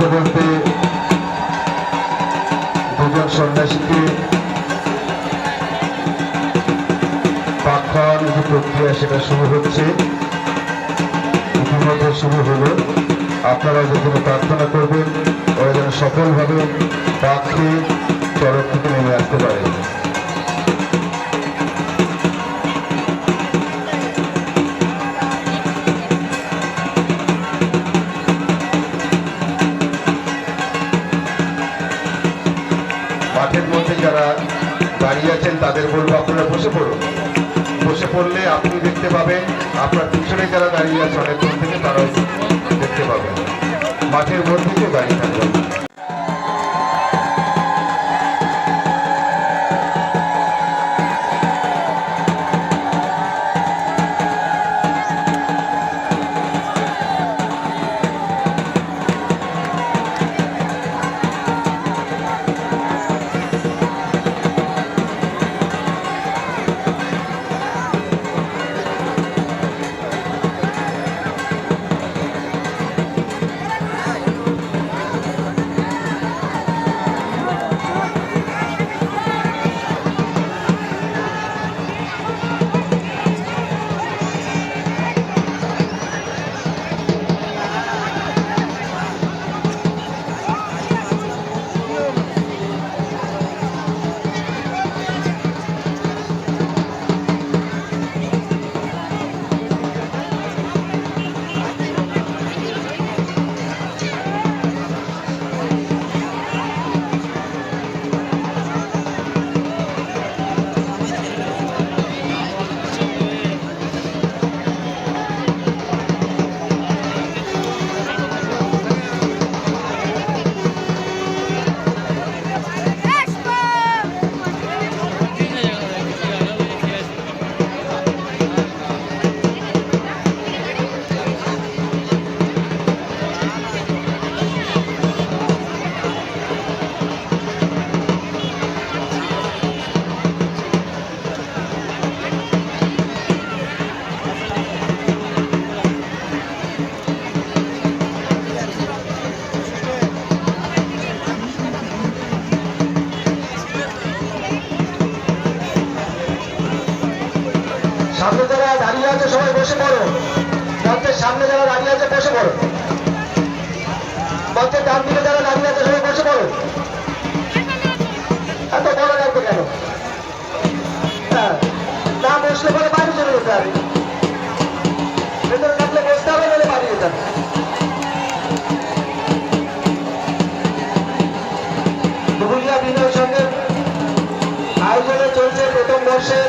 বলতে বলতে দুজন সন্ন্যাসীকে পাক খাওয়ার যে প্রক্রিয়া সেটা শুরু হচ্ছে। ইতিমধ্যে শুরু হলো। আপনারা যেখানে প্রার্থনা করবেন, ওরা যেন সফলভাবে পাক খেয়ে চরক থেকে নেমে আসতে পারে। মাঠের মধ্যে যারা দাঁড়িয়ে আছেন, তাদের বলব আপনারা বসে পড়ুন। বসে পড়লে আপনি দেখতে পাবেন, আপনার পিছনে যারা দাঁড়িয়ে আছে দূর থেকে তারাও দেখতে পাবেন। মাঠের মধ্যে কেউ দাঁড়িয়ে থাকবেন পড়ো। মঞ্চের সামনে যারা দাঁড়িয়ে আছে বসে পড়ো। মঞ্চের ডান দিকে যারা দাঁড়িয়ে আছে সবাই বসে পড়ো। এত বড় লাগবে কেন? হ্যাঁ, না বসলে পরে বাড়ি চলে যেতে হবে। ভেতরে থাকলে বসতে হবে বলে বাড়ি যেতে হবে। দুবুলিয়া বিনয় সঙ্গে আয়োজনে চলছে প্রথম বর্ষের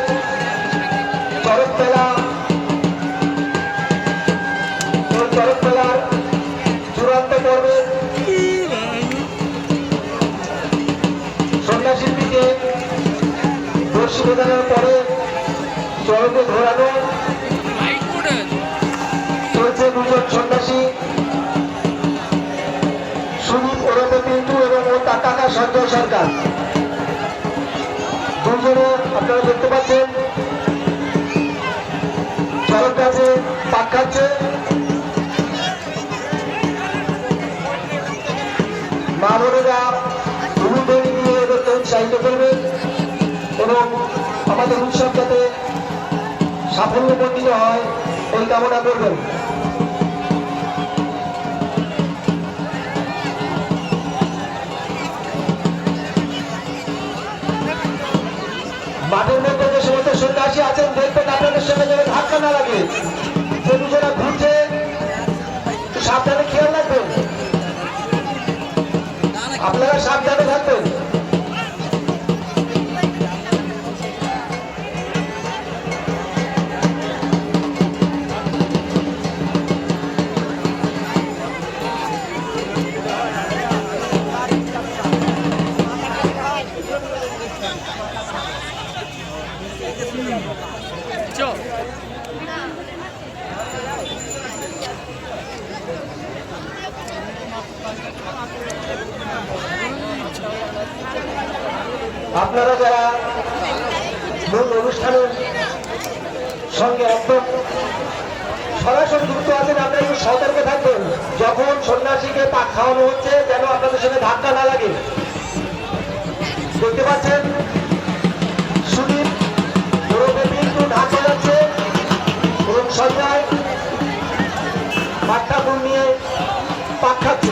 বর্ষি প্রদানের পরে চরকে ঘোরানো সাফল্যমণ্ডিত হয় ওই কামনা করবেন। আপনারা যারা মূল অনুষ্ঠানের সঙ্গে একদম সরাসরি যুক্ত আছেন, আপনারা একটু সতর্ক থাকবেন। যখন সন্ন্যাসীকে পাক খাওয়ানো হচ্ছে, যেন আপনাদের সঙ্গে ধাক্কা না লাগে। দেখতে পাচ্ছেন, সুদীপ ওরফে কিন্তু সন্ধ্যায় পাঠ্যা নিয়ে পাক খাচ্ছে।